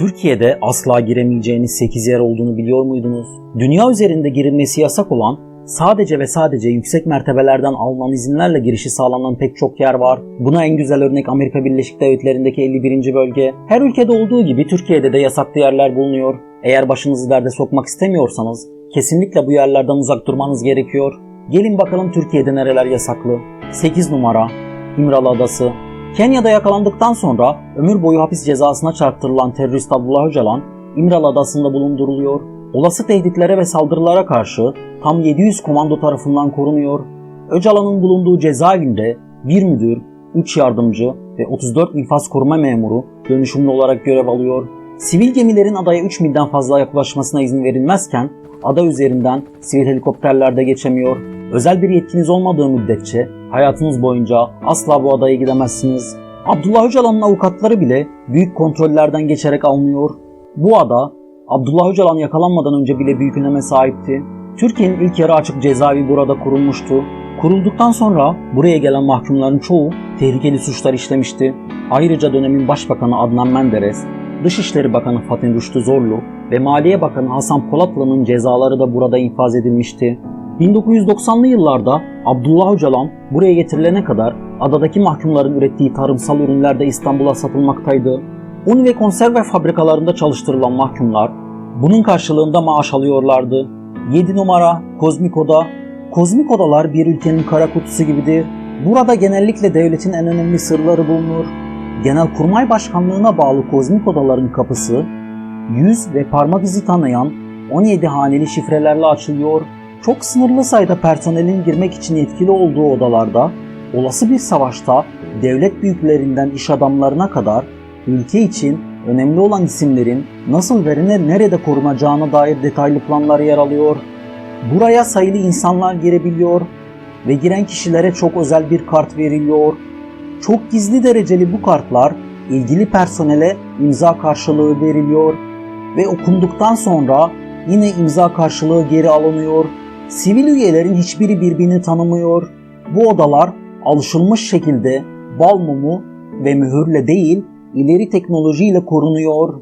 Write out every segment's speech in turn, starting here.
Türkiye'de asla giremeyeceğiniz 8 yer olduğunu biliyor muydunuz? Dünya üzerinde girilmesi yasak olan sadece ve sadece yüksek mertebelerden alınan izinlerle girişi sağlanan pek çok yer var. Buna en güzel örnek Amerika Birleşik Devletleri'ndeki 51. bölge. Her ülkede olduğu gibi Türkiye'de de yasaklı yerler bulunuyor. Eğer başınızı derde sokmak istemiyorsanız kesinlikle bu yerlerden uzak durmanız gerekiyor. Gelin bakalım Türkiye'de nereler yasaklı. 8 numara İmralı Adası Kenya'da yakalandıktan sonra ömür boyu hapis cezasına çarptırılan terörist Abdullah Öcalan, İmralı Adası'nda bulunduruluyor. Olası tehditlere ve saldırılara karşı tam 700 komando tarafından korunuyor. Öcalan'ın bulunduğu cezaevinde bir müdür, 3 yardımcı ve 34 infaz koruma memuru dönüşümlü olarak görev alıyor. Sivil gemilerin adaya 3 milden fazla yaklaşmasına izin verilmezken ada üzerinden sivil helikopterlerde geçemiyor. Özel bir yetkiniz olmadığı müddetçe hayatınız boyunca asla bu adaya gidemezsiniz. Abdullah Öcalan'ın avukatları bile büyük kontrollerden geçerek alınıyor. Bu ada Abdullah Öcalan yakalanmadan önce bile büyük öneme sahipti. Türkiye'nin ilk yarı açık cezaevi burada kurulmuştu. Kurulduktan sonra buraya gelen mahkumların çoğu tehlikeli suçlar işlemişti. Ayrıca dönemin Başbakanı Adnan Menderes, Dışişleri Bakanı Fatih Rüştü Zorlu ve Maliye Bakanı Hasan Polatlı'nın cezaları da burada infaz edilmişti. 1990'lı yıllarda Abdullah Öcalan buraya getirilene kadar adadaki mahkumların ürettiği tarımsal ürünler de İstanbul'a satılmaktaydı. Un ve konserve fabrikalarında çalıştırılan mahkumlar bunun karşılığında maaş alıyorlardı. 7 numara Kozmik Oda Kozmik odalar bir ülkenin kara kutusu gibidir. Burada genellikle devletin en önemli sırları bulunur. Genelkurmay Başkanlığına bağlı kozmik odaların kapısı yüz ve parmak izi tanıyan 17 haneli şifrelerle açılıyor. Çok sınırlı sayıda personelin girmek için yetkili olduğu odalarda olası bir savaşta devlet büyüklerinden iş adamlarına kadar ülke için önemli olan isimlerin nasıl ve ne- nerede korunacağına dair detaylı planlar yer alıyor. Buraya sayılı insanlar girebiliyor ve giren kişilere çok özel bir kart veriliyor. Çok gizli dereceli bu kartlar ilgili personele imza karşılığı veriliyor ve okunduktan sonra yine imza karşılığı geri alınıyor. Sivil üyelerin hiçbiri birbirini tanımıyor. Bu odalar alışılmış şekilde bal mumu ve mühürle değil ileri teknolojiyle korunuyor.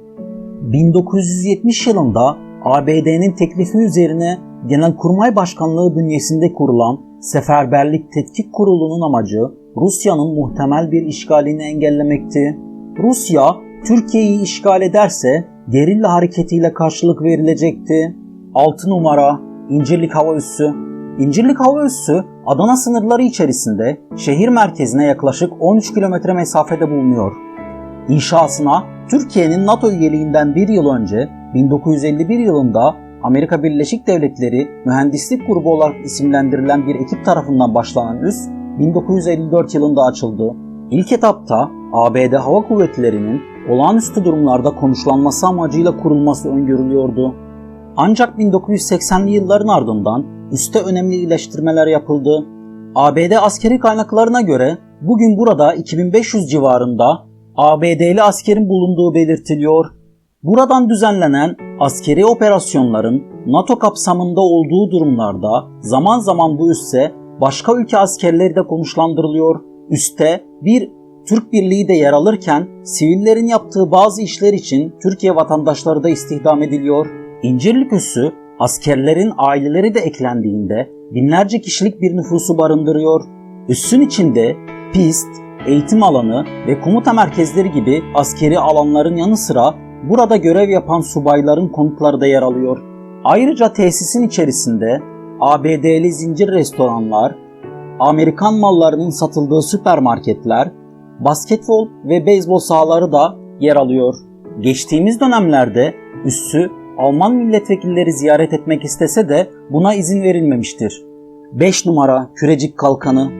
1970 yılında ABD'nin teklifi üzerine Genelkurmay Başkanlığı bünyesinde kurulan Seferberlik Tetkik Kurulu'nun amacı Rusya'nın muhtemel bir işgalini engellemekti. Rusya, Türkiye'yi işgal ederse gerilla hareketiyle karşılık verilecekti. 6 numara İncirlik Hava Üssü İncirlik Hava Üssü Adana sınırları içerisinde şehir merkezine yaklaşık 13 kilometre mesafede bulunuyor. İnşasına Türkiye'nin NATO üyeliğinden bir yıl önce 1951 yılında Amerika Birleşik Devletleri Mühendislik Grubu olarak isimlendirilen bir ekip tarafından başlanan üs 1954 yılında açıldı. İlk etapta ABD Hava Kuvvetleri'nin olağanüstü durumlarda konuşlanması amacıyla kurulması öngörülüyordu. Ancak 1980'li yılların ardından üste önemli iyileştirmeler yapıldı. ABD askeri kaynaklarına göre bugün burada 2500 civarında ABD'li askerin bulunduğu belirtiliyor. Buradan düzenlenen askeri operasyonların NATO kapsamında olduğu durumlarda zaman zaman bu üsse başka ülke askerleri de konuşlandırılıyor. Üste bir Türk birliği de yer alırken sivillerin yaptığı bazı işler için Türkiye vatandaşları da istihdam ediliyor. İncirlik üssü askerlerin aileleri de eklendiğinde binlerce kişilik bir nüfusu barındırıyor. Üssün içinde pist, eğitim alanı ve komuta merkezleri gibi askeri alanların yanı sıra burada görev yapan subayların konutları da yer alıyor. Ayrıca tesisin içerisinde ABD'li zincir restoranlar, Amerikan mallarının satıldığı süpermarketler, basketbol ve beyzbol sahaları da yer alıyor. Geçtiğimiz dönemlerde üssü Alman milletvekilleri ziyaret etmek istese de buna izin verilmemiştir. 5 numara Kürecik Kalkanı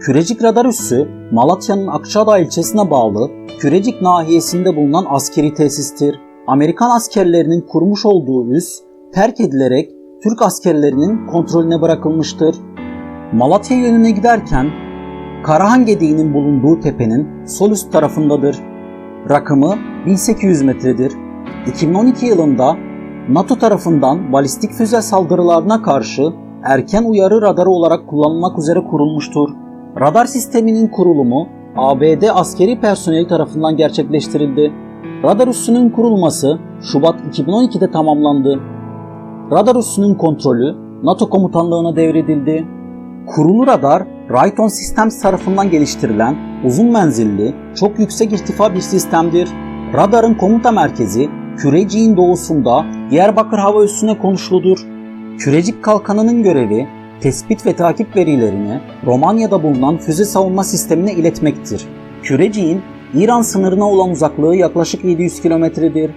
Kürecik Radar Üssü Malatya'nın Akçadağ ilçesine bağlı Kürecik nahiyesinde bulunan askeri tesistir. Amerikan askerlerinin kurmuş olduğu üs terk edilerek Türk askerlerinin kontrolüne bırakılmıştır. Malatya yönüne giderken Karahan Gediği'nin bulunduğu tepenin sol üst tarafındadır. Rakımı 1800 metredir. 2012 yılında NATO tarafından balistik füze saldırılarına karşı erken uyarı radarı olarak kullanılmak üzere kurulmuştur. Radar sisteminin kurulumu ABD askeri personeli tarafından gerçekleştirildi. Radar üssünün kurulması Şubat 2012'de tamamlandı. Radar üssünün kontrolü NATO komutanlığına devredildi. Kurulu radar, Raytheon Systems tarafından geliştirilen uzun menzilli, çok yüksek irtifa bir sistemdir. Radarın komuta merkezi Kürecik'in doğusunda Diyarbakır hava üssüne konuşludur. Kürecik kalkanının görevi tespit ve takip verilerini Romanya'da bulunan füze savunma sistemine iletmektir. Kürecik'in İran sınırına olan uzaklığı yaklaşık 700 kilometredir.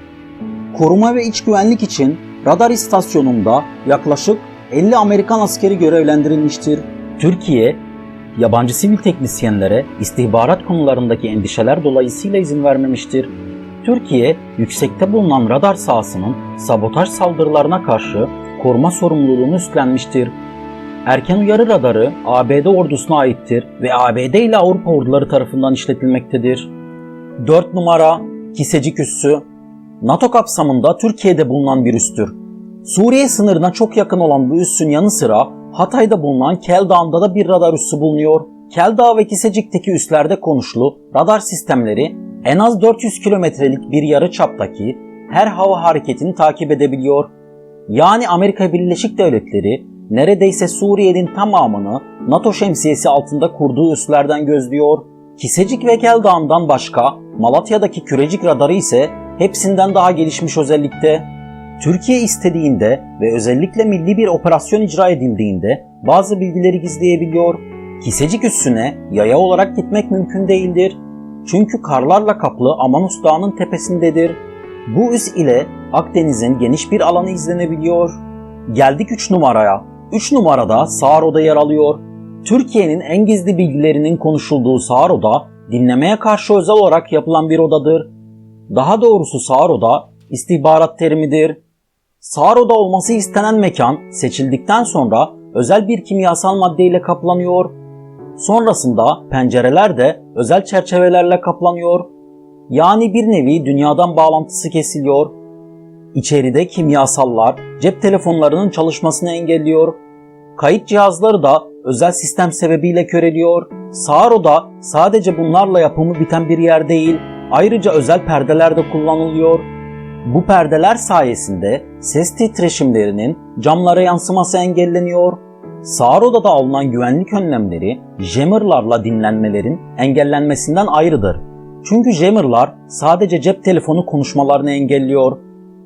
Koruma ve iç güvenlik için radar istasyonunda yaklaşık 50 Amerikan askeri görevlendirilmiştir. Türkiye, yabancı sivil teknisyenlere istihbarat konularındaki endişeler dolayısıyla izin vermemiştir. Türkiye, yüksekte bulunan radar sahasının sabotaj saldırılarına karşı koruma sorumluluğunu üstlenmiştir. Erken uyarı radarı ABD ordusuna aittir ve ABD ile Avrupa orduları tarafından işletilmektedir. 4 numara Kisecik üssü NATO kapsamında Türkiye'de bulunan bir üstür. Suriye sınırına çok yakın olan bu üssün yanı sıra Hatay'da bulunan Kel Dağı'nda da bir radar üssü bulunuyor. Kel Dağı ve Kisecik'teki üslerde konuşlu radar sistemleri en az 400 kilometrelik bir yarı çaptaki her hava hareketini takip edebiliyor. Yani Amerika Birleşik Devletleri neredeyse Suriye'nin tamamını NATO şemsiyesi altında kurduğu üslerden gözlüyor. Kisecik ve Kel Dağı'ndan başka Malatya'daki kürecik radarı ise hepsinden daha gelişmiş özellikte. Türkiye istediğinde ve özellikle milli bir operasyon icra edildiğinde bazı bilgileri gizleyebiliyor. Kisecik üssüne yaya olarak gitmek mümkün değildir. Çünkü karlarla kaplı Amanus Dağı'nın tepesindedir. Bu üs ile Akdeniz'in geniş bir alanı izlenebiliyor. Geldik 3 numaraya. 3 numarada Sağro'da yer alıyor. Türkiye'nin en gizli bilgilerinin konuşulduğu Sağro'da dinlemeye karşı özel olarak yapılan bir odadır. Daha doğrusu Sağro'da istihbarat terimidir. Sağro'da olması istenen mekan seçildikten sonra özel bir kimyasal maddeyle kaplanıyor. Sonrasında pencereler de özel çerçevelerle kaplanıyor. Yani bir nevi dünyadan bağlantısı kesiliyor. İçeride kimyasallar cep telefonlarının çalışmasını engelliyor. Kayıt cihazları da özel sistem sebebiyle köreliyor. Sağro'da sadece bunlarla yapımı biten bir yer değil, ayrıca özel perdeler de kullanılıyor. Bu perdeler sayesinde ses titreşimlerinin camlara yansıması engelleniyor. Sağır odada alınan güvenlik önlemleri jammerlarla dinlenmelerin engellenmesinden ayrıdır. Çünkü jammerlar sadece cep telefonu konuşmalarını engelliyor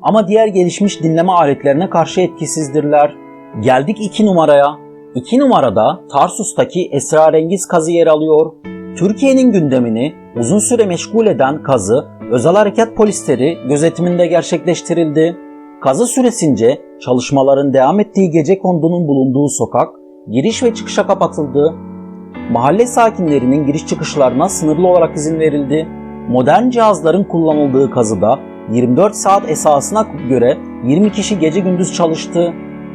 ama diğer gelişmiş dinleme aletlerine karşı etkisizdirler. Geldik 2 numaraya. 2 numarada Tarsus'taki esrarengiz kazı yer alıyor. Türkiye'nin gündemini uzun süre meşgul eden kazı özel harekat polisleri gözetiminde gerçekleştirildi. Kazı süresince çalışmaların devam ettiği gece kondunun bulunduğu sokak giriş ve çıkışa kapatıldı. Mahalle sakinlerinin giriş çıkışlarına sınırlı olarak izin verildi. Modern cihazların kullanıldığı kazıda 24 saat esasına göre 20 kişi gece gündüz çalıştı.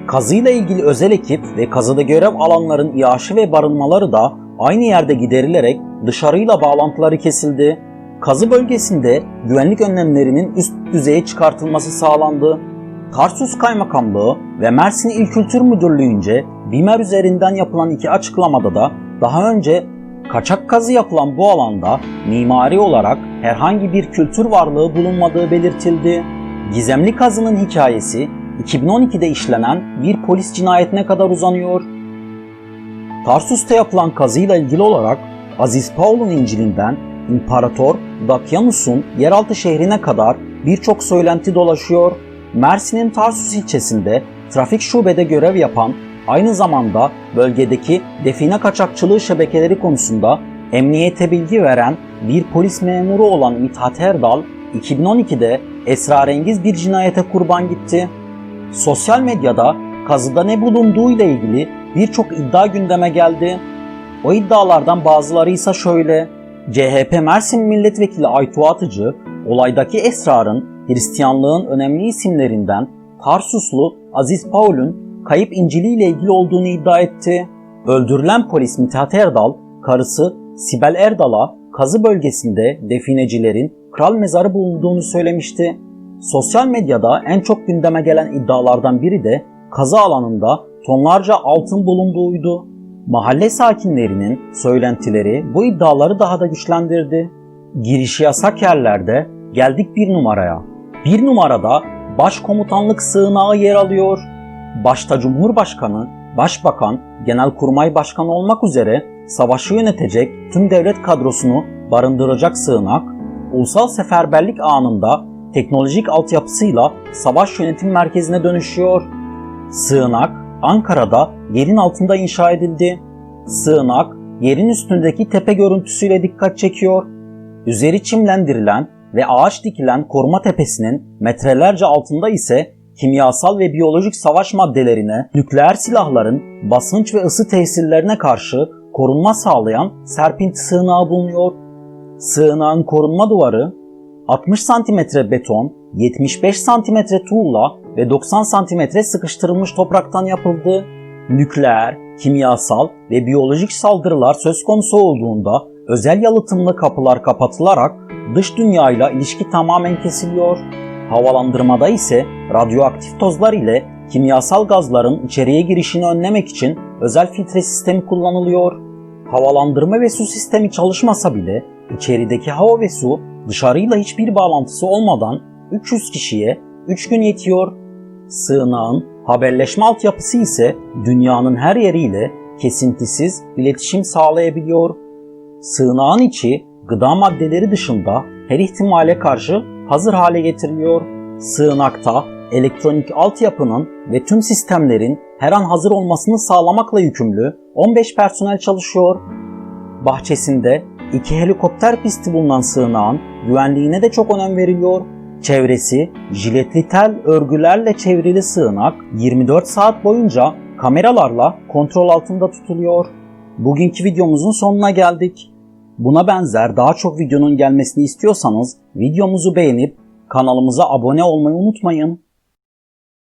Kazıyla ilgili özel ekip ve kazıda görev alanların iaşı ve barınmaları da aynı yerde giderilerek dışarıyla bağlantıları kesildi. Kazı bölgesinde güvenlik önlemlerinin üst düzeye çıkartılması sağlandı. Tarsus Kaymakamlığı ve Mersin İl Kültür Müdürlüğü'nce BİMER üzerinden yapılan iki açıklamada da daha önce kaçak kazı yapılan bu alanda mimari olarak herhangi bir kültür varlığı bulunmadığı belirtildi. Gizemli kazının hikayesi 2012'de işlenen bir polis cinayetine kadar uzanıyor. Tarsus'ta yapılan kazıyla ilgili olarak Aziz Paul'un İncil'inden İmparator Dakyanus'un yeraltı şehrine kadar birçok söylenti dolaşıyor. Mersin'in Tarsus ilçesinde trafik şubede görev yapan, aynı zamanda bölgedeki define kaçakçılığı şebekeleri konusunda emniyete bilgi veren bir polis memuru olan Mithat Erdal, 2012'de esrarengiz bir cinayete kurban gitti. Sosyal medyada kazıda ne bulunduğu ile ilgili birçok iddia gündeme geldi. O iddialardan bazıları ise şöyle. CHP Mersin Milletvekili Aytu Atıcı, olaydaki esrarın Hristiyanlığın önemli isimlerinden Tarsuslu Aziz Paul'un kayıp İncil'i ile ilgili olduğunu iddia etti. Öldürülen polis Mithat Erdal, karısı Sibel Erdal'a kazı bölgesinde definecilerin kral mezarı bulunduğunu söylemişti. Sosyal medyada en çok gündeme gelen iddialardan biri de kazı alanında tonlarca altın bulunduğuydu. Mahalle sakinlerinin söylentileri bu iddiaları daha da güçlendirdi. Girişi yasak yerlerde Geldik bir numaraya. Bir numarada başkomutanlık sığınağı yer alıyor. Başta Cumhurbaşkanı, Başbakan, Genelkurmay Başkanı olmak üzere savaşı yönetecek tüm devlet kadrosunu barındıracak sığınak, ulusal seferberlik anında teknolojik altyapısıyla savaş yönetim merkezine dönüşüyor. Sığınak Ankara'da yerin altında inşa edildi. Sığınak yerin üstündeki tepe görüntüsüyle dikkat çekiyor. Üzeri çimlendirilen ve ağaç dikilen koruma tepesinin metrelerce altında ise kimyasal ve biyolojik savaş maddelerine, nükleer silahların basınç ve ısı tesirlerine karşı korunma sağlayan serpinti sığınağı bulunuyor. Sığınağın korunma duvarı 60 cm beton, 75 cm tuğla ve 90 cm sıkıştırılmış topraktan yapıldı. Nükleer, kimyasal ve biyolojik saldırılar söz konusu olduğunda özel yalıtımlı kapılar kapatılarak dış dünyayla ilişki tamamen kesiliyor. Havalandırmada ise radyoaktif tozlar ile kimyasal gazların içeriye girişini önlemek için özel filtre sistemi kullanılıyor. Havalandırma ve su sistemi çalışmasa bile içerideki hava ve su dışarıyla hiçbir bağlantısı olmadan 300 kişiye 3 gün yetiyor. Sığınağın haberleşme altyapısı ise dünyanın her yeriyle kesintisiz iletişim sağlayabiliyor. Sığınağın içi gıda maddeleri dışında her ihtimale karşı hazır hale getiriliyor. Sığınakta elektronik altyapının ve tüm sistemlerin her an hazır olmasını sağlamakla yükümlü 15 personel çalışıyor. Bahçesinde iki helikopter pisti bulunan sığınağın güvenliğine de çok önem veriliyor. Çevresi jiletli tel örgülerle çevrili sığınak 24 saat boyunca kameralarla kontrol altında tutuluyor. Bugünkü videomuzun sonuna geldik. Buna benzer daha çok videonun gelmesini istiyorsanız videomuzu beğenip kanalımıza abone olmayı unutmayın.